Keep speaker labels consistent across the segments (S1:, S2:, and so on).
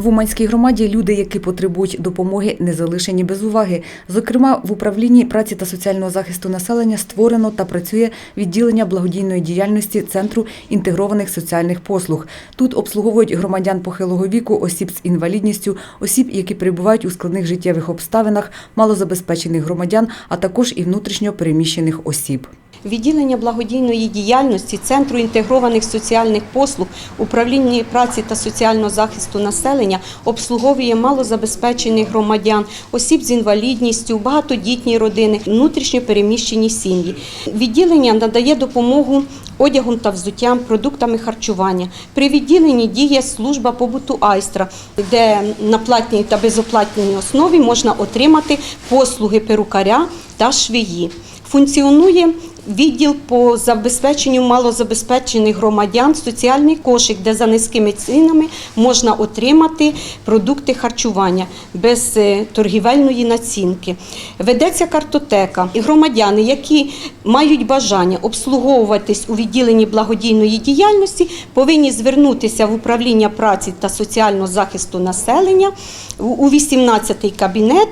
S1: В Уманській громаді люди, які потребують допомоги, не залишені без уваги. Зокрема, в управлінні праці та соціального захисту населення створено та працює відділення благодійної діяльності Центру інтегрованих соціальних послуг. Тут обслуговують громадян похилого віку, осіб з інвалідністю, осіб, які перебувають у складних життєвих обставинах, малозабезпечених громадян, а також і внутрішньо переміщених осіб.
S2: Відділення благодійної діяльності Центру інтегрованих соціальних послуг управління праці та соціального захисту населення обслуговує малозабезпечених громадян, осіб з інвалідністю, багатодітні родини, внутрішньо переміщені сім'ї. Відділення надає допомогу одягом та взуттям, продуктами харчування. При відділенні діє служба побуту Айстра, де на платній та безоплатній основі можна отримати послуги перукаря та швеї. Функціонує відділ по забезпеченню малозабезпечених громадян, соціальний кошик, де за низькими цінами можна отримати продукти харчування без е, торгівельної націнки. Ведеться картотека. І громадяни, які мають бажання обслуговуватись у відділенні благодійної діяльності, повинні звернутися в управління праці та соціального захисту населення у 18-й кабінет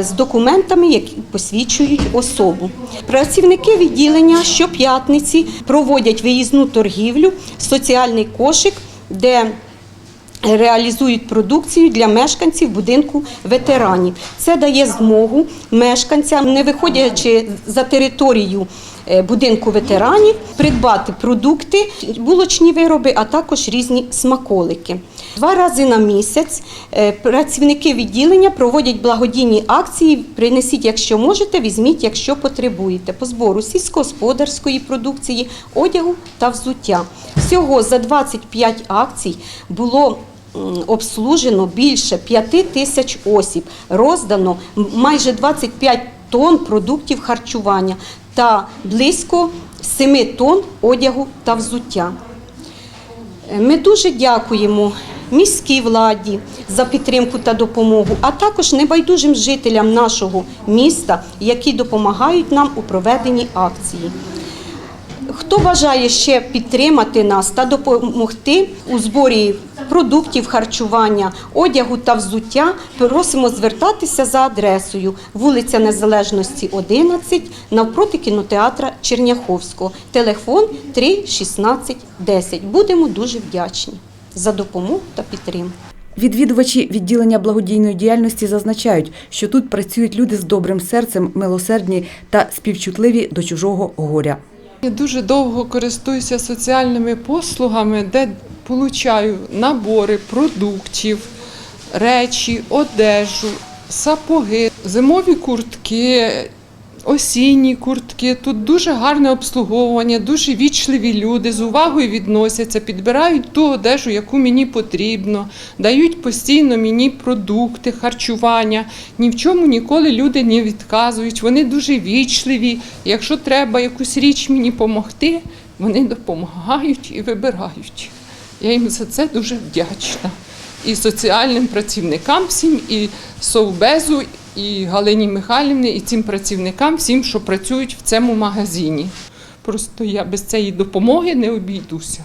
S2: з документами, які посвідчують особу. Працівники відділення щоп'ятниці проводять виїзну торгівлю, соціальний кошик, де реалізують продукцію для мешканців будинку ветеранів. Це дає змогу мешканцям, не виходячи за територію е, будинку ветеранів, придбати продукти, булочні вироби, а також різні смаколики. Два рази на місяць е, працівники відділення проводять благодійні акції. Принесіть, якщо можете, візьміть, якщо потребуєте, по збору сільськогосподарської продукції, одягу та взуття. Всього за 25 акцій було обслужено більше 5 тисяч осіб, роздано майже 25 тонн продуктів харчування та близько 7 тонн одягу та взуття. Ми дуже дякуємо міській владі за підтримку та допомогу, а також небайдужим жителям нашого міста, які допомагають нам у проведенні акції. Хто бажає ще підтримати нас та допомогти у зборі продуктів харчування, одягу та взуття, просимо звертатися за адресою вулиця Незалежності, 11, навпроти кінотеатра Черняховського. Телефон 3 16 10. Будемо дуже вдячні за допомогу та підтримку.
S1: Відвідувачі відділення благодійної діяльності зазначають, що тут працюють люди з добрим серцем, милосердні та співчутливі до чужого горя.
S3: Я дуже довго користуюся соціальними послугами, де получаю набори продуктів, речі, одежу, сапоги, зимові куртки, осінні куртки. Тут дуже гарне обслуговування, дуже вічливі люди з увагою відносяться, підбирають ту одежу, яку мені потрібно, дають постійно мені продукти, харчування. Ні в чому ніколи люди не відказують. Вони дуже вічливі. Якщо треба якусь річ мені допомогти, вони допомагають і вибирають. Я їм за це дуже вдячна. І соціальним працівникам всім, і Совбезу, і Галині Михайлівні, і цим працівникам, всім, що працюють в цьому магазині. Просто я без цієї допомоги не обійдуся.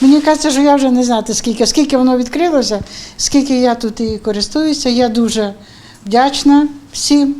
S4: Мені кажеться, що я вже не знати скільки, скільки воно відкрилося, скільки я тут і користуюся. Я дуже вдячна всім,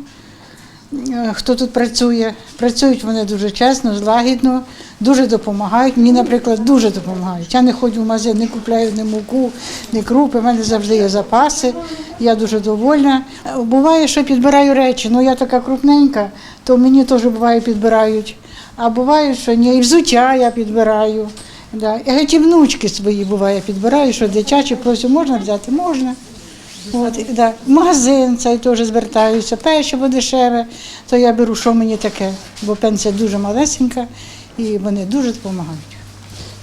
S4: хто тут працює. Працюють вони дуже чесно, злагідно, дуже допомагають. Мені, наприклад, дуже допомагають. Я не ходжу в магазин, не купляю ні муку, ні крупи. У мене завжди є запаси. Я дуже довольна. Е, Буває, що підбираю речі. Ну я така крупненька, то мені теж буває підбирають. А буває, що ні, і взуття я підбираю. Да. І геть і внучки свої буває підбираю, що дитячі просять, можна взяти? Можна. От, да. Магазин цей теж звертаюся, печиво дешеве, то я беру, що мені таке, бо пенсія дуже малесенька і вони дуже допомагають.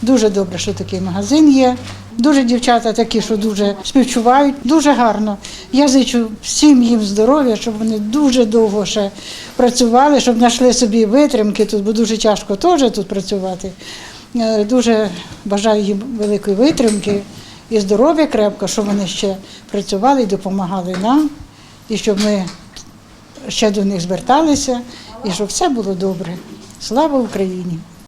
S4: Дуже добре, що такий магазин є. Дуже дівчата такі, що дуже співчувають, дуже гарно. Я зичу всім їм здоров'я, щоб вони дуже довго ще працювали, щоб знайшли собі витримки тут, бо дуже тяжко теж тут працювати. Е, Дуже бажаю їм великої витримки і здоров'я крепко, щоб вони ще працювали і допомагали нам, і щоб ми ще до них зверталися, і щоб все було добре. Слава Україні!